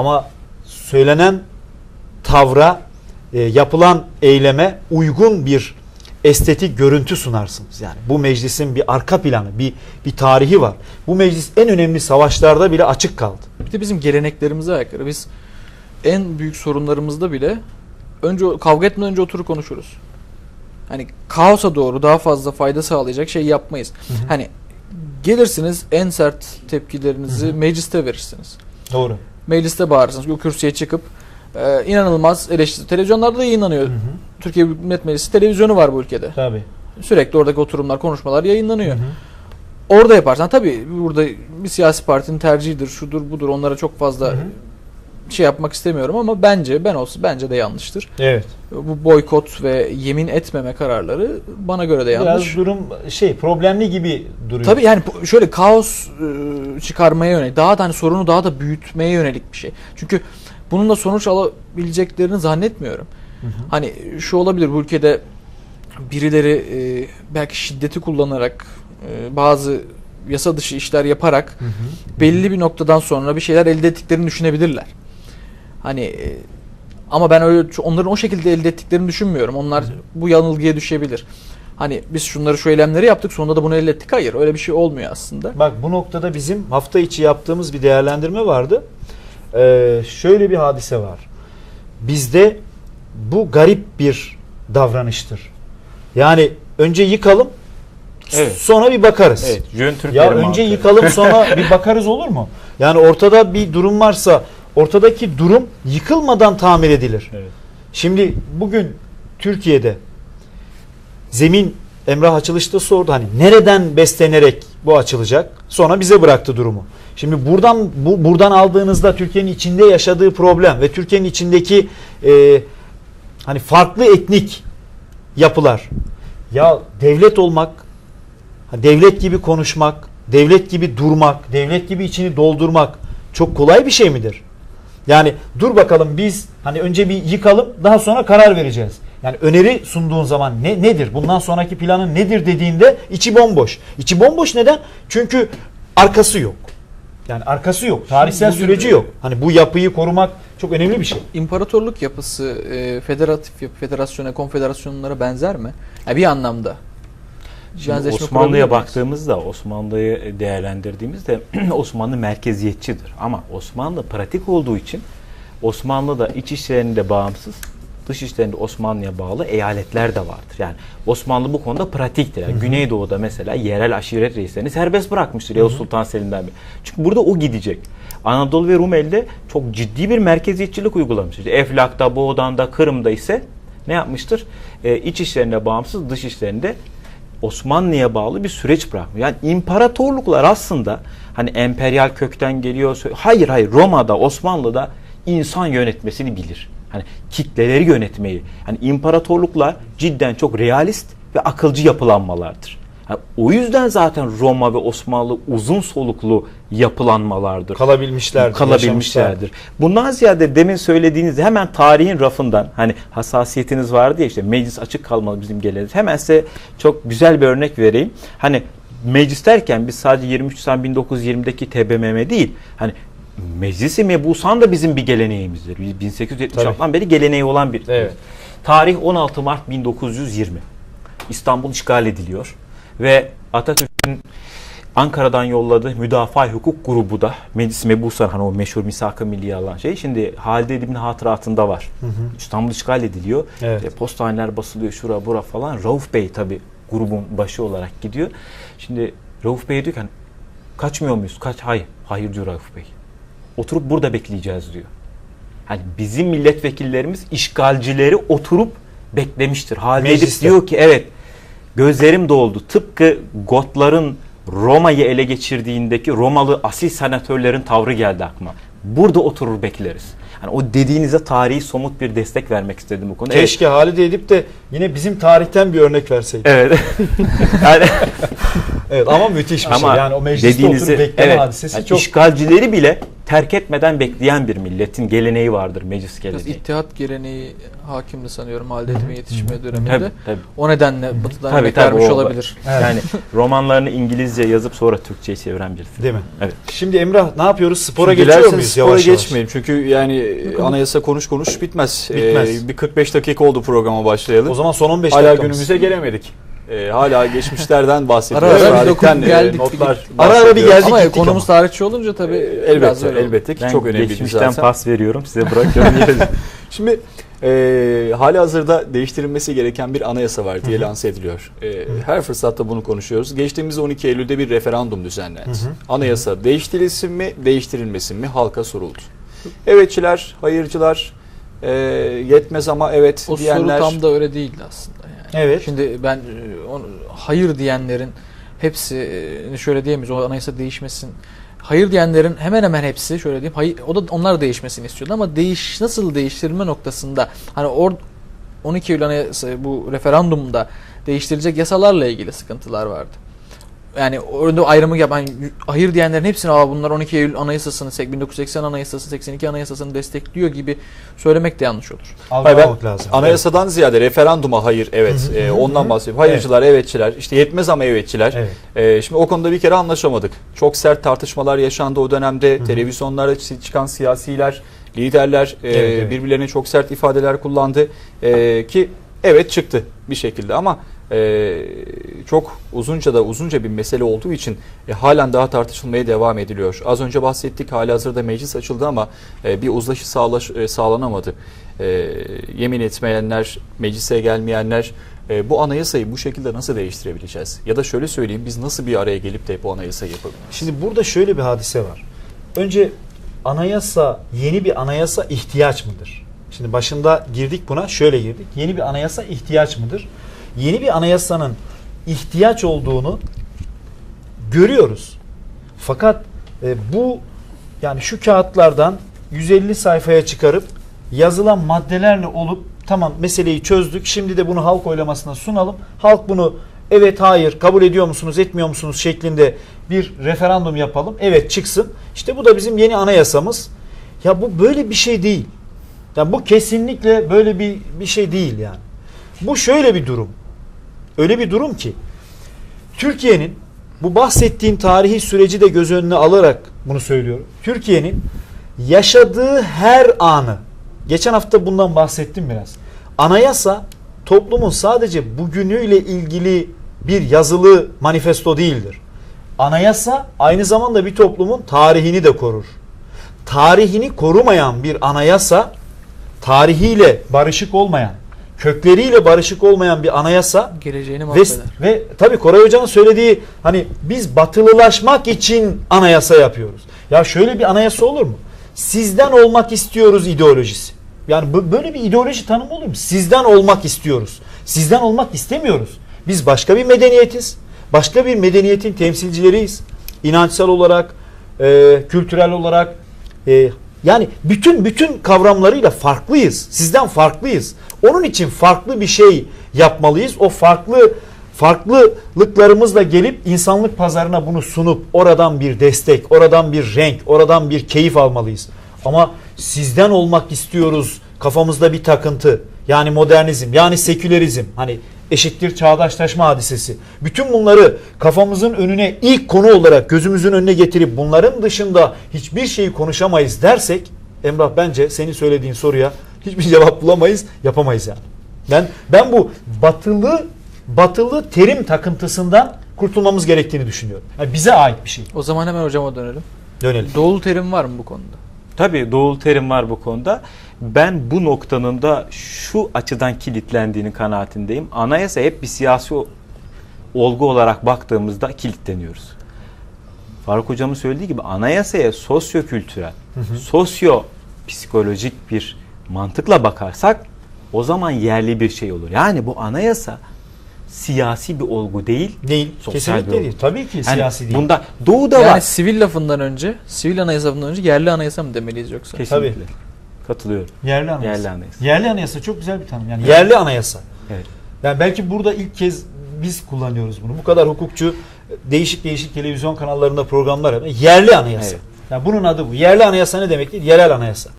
ama söylenen tavra, e, yapılan eyleme uygun bir estetik görüntü sunarsınız. Yani bu meclisin bir arka planı, bir bir tarihi var. Bu meclis en önemli savaşlarda bile açık kaldı. Bir de bizim geleneklerimize aykırı. Biz en büyük sorunlarımızda bile önce kavga etmeden önce oturup konuşuruz. Hani kaosa doğru daha fazla fayda sağlayacak şey yapmayız. Hani gelirsiniz en sert tepkilerinizi Hı hı. mecliste verirsiniz. Doğru. Mecliste bağırırsınız. O kürsüye çıkıp e, inanılmaz eleştiri. Televizyonlarda da yayınlanıyor. Türkiye Büyük Millet Meclisi televizyonu var bu ülkede. Tabii. Sürekli oradaki oturumlar, konuşmalar yayınlanıyor. Orada yaparsan tabii burada bir siyasi partinin tercihidir, şudur budur onlara çok fazla Hı hı. Şey yapmak istemiyorum ama bence ben olsa bence de yanlıştır. Evet. Bu boykot ve yemin etmeme kararları bana göre de yanlış. Biraz durum şey problemli gibi duruyor. Tabii yani şöyle kaos e, çıkarmaya yönelik, daha da hani sorunu daha da büyütmeye yönelik bir şey. Çünkü bunun da sonuç alabileceklerini zannetmiyorum. Hı hı. Hani şu olabilir bu ülkede birileri e, belki şiddeti kullanarak e, bazı yasa dışı işler yaparak Hı hı. belli bir noktadan sonra bir şeyler elde ettiklerini düşünebilir. Hani e, ama ben öyle onların o şekilde elde ettiklerini düşünmüyorum. Onlar bu yanılgıya düşebilir. Hani biz şunları şu eylemleri yaptık sonunda da bunu elde ettik. Hayır öyle bir şey olmuyor aslında. Bak bu noktada bizim hafta içi yaptığımız bir değerlendirme vardı. Ee, şöyle bir hadise var. Bizde bu garip bir davranıştır. Yani önce yıkalım Evet. sonra bir bakarız. Evet, Türkleri Ya önce mantığı. yıkalım sonra bir bakarız olur mu? Yani ortada bir durum varsa ortadaki durum yıkılmadan tamir edilir. Evet. Şimdi bugün Türkiye'de zemin Emrah açılışta sordu hani nereden beslenerek bu açılacak? Sonra bize bıraktı durumu. Şimdi buradan bu buradan aldığınızda Türkiye'nin içinde yaşadığı problem ve Türkiye'nin içindeki e, hani farklı etnik yapılar. Ya devlet olmak, devlet gibi konuşmak, devlet gibi durmak, devlet gibi içini doldurmak çok kolay bir şey midir? Yani dur bakalım biz hani önce bir yıkalım daha sonra karar vereceğiz. Yani öneri sunduğun zaman ne nedir? Bundan sonraki planın nedir dediğinde içi bomboş. İçi bomboş neden? Çünkü arkası yok. Yani arkası yok. Tarihsel Bugün- süreci yok. Hani bu yapıyı korumak çok önemli bir şey. İmparatorluk yapısı e, federatif yapı, federasyona, konfederasyonlara benzer mi? Yani bir anlamda. Şimdi Osmanlı'ya baktığımızda, Osmanlı'yı değerlendirdiğimizde Osmanlı merkeziyetçidir. Ama Osmanlı pratik olduğu için Osmanlı'da iç işlerinde bağımsız, dış işlerinde Osmanlı'ya bağlı eyaletler de vardır. Yani Osmanlı bu konuda pratiktir. Yani Güneydoğu'da mesela yerel aşiret reislerini serbest bırakmıştır Yavuz Sultan Selim'den beri. Çünkü burada o gidecek. Anadolu ve Rumeli'de çok ciddi bir merkeziyetçilik uygulamıştır. Eflak'ta, Boğdan'da, Kırım'da ise ne yapmıştır? Ee, iç işlerine bağımsız, dış işlerinde Osmanlı'ya bağlı bir süreç bırakmış. Yani imparatorluklar aslında hani emperyal kökten geliyor. Hayır hayır Roma'da, Osmanlı'da insan yönetmesini bilir. Hani kitleleri yönetmeyi. Hani imparatorluklar cidden çok realist ve akılcı yapılanmalardır. O yüzden zaten Roma ve Osmanlı uzun soluklu yapılanmalardır Kalabilmişlerdir. kalabilmişlerdir. Bundan ziyade demin söylediğiniz hemen tarihin rafından hani hassasiyetiniz vardı ya işte meclis açık kalmalı bizim geleneğimiz. Hemen size çok güzel bir örnek vereyim. Hani meclis derken biz sadece 23 Nisan 1920'deki TBMM değil. Hani Meclisi Mebusan da bizim bir geleneğimizdir. Biz 1876'dan beri geleneği olan bir. Evet. Tarih 16 Mart 1920. İstanbul işgal ediliyor ve Atatürk'ün Ankara'dan yolladığı müdafaa hukuk grubu da Meclis Mebusan hani o meşhur misak-ı milli alan şey. Şimdi Halide Edip'in hatıratında var. İstanbul işgal ediliyor. Evet. İşte postaneler basılıyor şura bura falan. Rauf Bey tabi grubun başı olarak gidiyor. Şimdi Rauf Bey diyor ki hani, kaçmıyor muyuz? Kaç? Hayır. Hayır diyor Rauf Bey. Oturup burada bekleyeceğiz diyor. Hani bizim milletvekillerimiz işgalcileri oturup beklemiştir. Halide Edip diyor ki evet gözlerim doldu. Tıpkı Gotların Roma'yı ele geçirdiğindeki Romalı asil senatörlerin tavrı geldi aklıma. Burada oturur bekleriz. Hani o dediğinize tarihi somut bir destek vermek istedim bu konuda. Evet. Keşke Halide Edip de yine bizim tarihten bir örnek verseydi. Evet. yani Evet ama müthiş bir şey. Ama Yani o mecliste oturup bekleme hadisesi yani çok işgalcileri bile terk etmeden bekleyen bir milletin geleneği vardır meclis Biraz geleneği. ittihat geleneği hakimdi sanıyorum halde etme yetişme döneminde. Tabii, tabii. O nedenle batıdan Tabii, tabii, o- olabilir. Evet. Yani romanlarını İngilizce yazıp sonra Türkçe'ye çeviren birisi. değil mi? Evet. Şimdi Emrah ne yapıyoruz? Spora Şimdi geçiyor muyuz spora yavaş yavaş? geçmeyelim. Çünkü yani anayasa konuş konuş bitmez. Bitmez. Ee, bir 45 dakika oldu programa başlayalı. O zaman son 15 hala dakikamız. günümüze gelemedik. Ee, hala geçmişlerden bahsediyoruz. Ara ara bir dokunup e, geldik, bir notlar gittik. Ara ara bir geldik. Ama konumuz tarihçi olunca tabii biraz elbette, elbette ki Ben çok önemli bir geçmişten zaten. pas veriyorum size bırakıyorum. Şimdi e, hali hazırda değiştirilmesi gereken bir anayasa var diye lanse ediliyor. E, her fırsatta bunu konuşuyoruz. Geçtiğimiz 12 Eylül'de bir referandum düzenlendi. Anayasa değiştirilsin mi, değiştirilmesin mi halka soruldu. Evetçiler, hayırcılar, e, yetmez ama evet O diyenler... soru tam da öyle değildi aslında. Evet. Şimdi ben e, hayır diyenlerin hepsi e, şöyle diyemeyiz o anayasa değişmesin. Hayır diyenlerin hemen hemen hepsi şöyle diyeyim hayır o da onlar değişmesini istiyordu ama değiş nasıl değiştirme noktasında hani or 12 Eylül anayasa bu referandumda değiştirilecek yasalarla ilgili sıkıntılar vardı. Yani orada ayrımı yapan hayır diyenlerin hepsini Aa, bunlar 12 Eylül anayasasını 1980 anayasası 82 anayasasını destekliyor gibi söylemek de yanlış olur. Hayır, ben Algılamak lazım. Anayasadan ziyade referanduma hayır evet e, ondan bahsediyorum. Hayırcılar, evetçiler, işte yetmez ama evetçiler. Evet. E, şimdi o konuda bir kere anlaşamadık. Çok sert tartışmalar yaşandı o dönemde. Televizyonlarda çı- çıkan siyasiler, liderler e, Evet, evet. birbirlerine çok sert ifadeler kullandı. E, ki evet çıktı bir şekilde ama e, çok uzunca da uzunca bir mesele olduğu için e, halen daha tartışılmaya devam ediliyor. Az önce bahsettik hali hazırda meclis açıldı ama e, bir uzlaşı sağlaş, e, sağlanamadı. E, yemin etmeyenler, meclise gelmeyenler e, bu anayasayı bu şekilde nasıl değiştirebileceğiz? Ya da şöyle söyleyeyim biz nasıl bir araya gelip de bu anayasayı yapabiliriz? Şimdi burada şöyle bir hadise var. Önce anayasa, yeni bir anayasa ihtiyaç mıdır? Şimdi başında girdik buna, şöyle girdik. Yeni bir anayasa ihtiyaç mıdır? Yeni bir anayasanın ihtiyaç olduğunu görüyoruz. Fakat e, bu yani şu kağıtlardan 150 sayfaya çıkarıp yazılan maddelerle olup tamam meseleyi çözdük. Şimdi de bunu halk oylamasına sunalım. Halk bunu evet hayır kabul ediyor musunuz etmiyor musunuz şeklinde bir referandum yapalım. Evet çıksın. İşte bu da bizim yeni anayasamız. Ya bu böyle bir şey değil. Ya bu kesinlikle böyle bir bir şey değil yani. Bu şöyle bir durum. Öyle bir durum ki Türkiye'nin bu bahsettiğim tarihi süreci de göz önüne alarak bunu söylüyorum. Türkiye'nin yaşadığı her anı geçen hafta bundan bahsettim biraz. Anayasa toplumun sadece bugünüyle ilgili bir yazılı manifesto değildir. Anayasa aynı zamanda bir toplumun tarihini de korur. Tarihini korumayan bir anayasa tarihiyle barışık olmayan, kökleriyle barışık olmayan bir anayasa Geleceğini ve, mahveder. ve tabii Koray Hoca'nın söylediği hani biz batılılaşmak için anayasa yapıyoruz. Ya şöyle bir anayasa olur mu? Sizden olmak istiyoruz ideolojisi. Yani böyle bir ideoloji tanımı olur mu? Sizden olmak istiyoruz. Sizden olmak istemiyoruz. Biz başka bir medeniyetiz. Başka bir medeniyetin temsilcileriyiz. İnançsal olarak, e, kültürel olarak, e, yani bütün bütün kavramlarıyla farklıyız. Sizden farklıyız. Onun için farklı bir şey yapmalıyız. O farklı farklılıklarımızla gelip insanlık pazarına bunu sunup oradan bir destek, oradan bir renk, oradan bir keyif almalıyız. Ama sizden olmak istiyoruz kafamızda bir takıntı. Yani modernizm, yani sekülerizm, hani eşittir çağdaşlaşma hadisesi. Bütün bunları kafamızın önüne ilk konu olarak gözümüzün önüne getirip bunların dışında hiçbir şeyi konuşamayız dersek Emrah bence senin söylediğin soruya hiçbir cevap bulamayız, yapamayız yani. Ben ben bu batılı batılı terim takıntısından kurtulmamız gerektiğini düşünüyorum. Yani bize ait bir şey. O zaman hemen hocama dönelim. Dönelim. Doğulu terim var mı bu konuda? Tabii doğulu terim var bu konuda. Ben bu noktanın da şu açıdan kilitlendiğini kanaatindeyim. Anayasa hep bir siyasi olgu olarak baktığımızda kilitleniyoruz. Faruk Hocam'ın söylediği gibi anayasaya sosyo-kültürel, sosyo-psikolojik bir mantıkla bakarsak o zaman yerli bir şey olur. Yani bu anayasa siyasi bir olgu değil. Değil. Sosyal Kesinlikle bir olgu. değil. Tabii ki Yani siyasi değil. Bunda doğuda yani var. sivil lafından önce, sivil anayasadan önce yerli anayasa mı demeliyiz yoksa? Kesinlikle. Tabii. Katılıyorum. Yerli anayasa. Yerli anayasa. Yerli anayasa çok güzel bir tanım. Yani yerli anayasa. Evet. Yani belki burada ilk kez biz kullanıyoruz bunu. Bu kadar hukukçu değişik değişik televizyon kanallarında programlar yapıyor. Yerli anayasa. Evet. Yani bunun adı bu. Yerli anayasa ne demek değil? Yerel anayasa.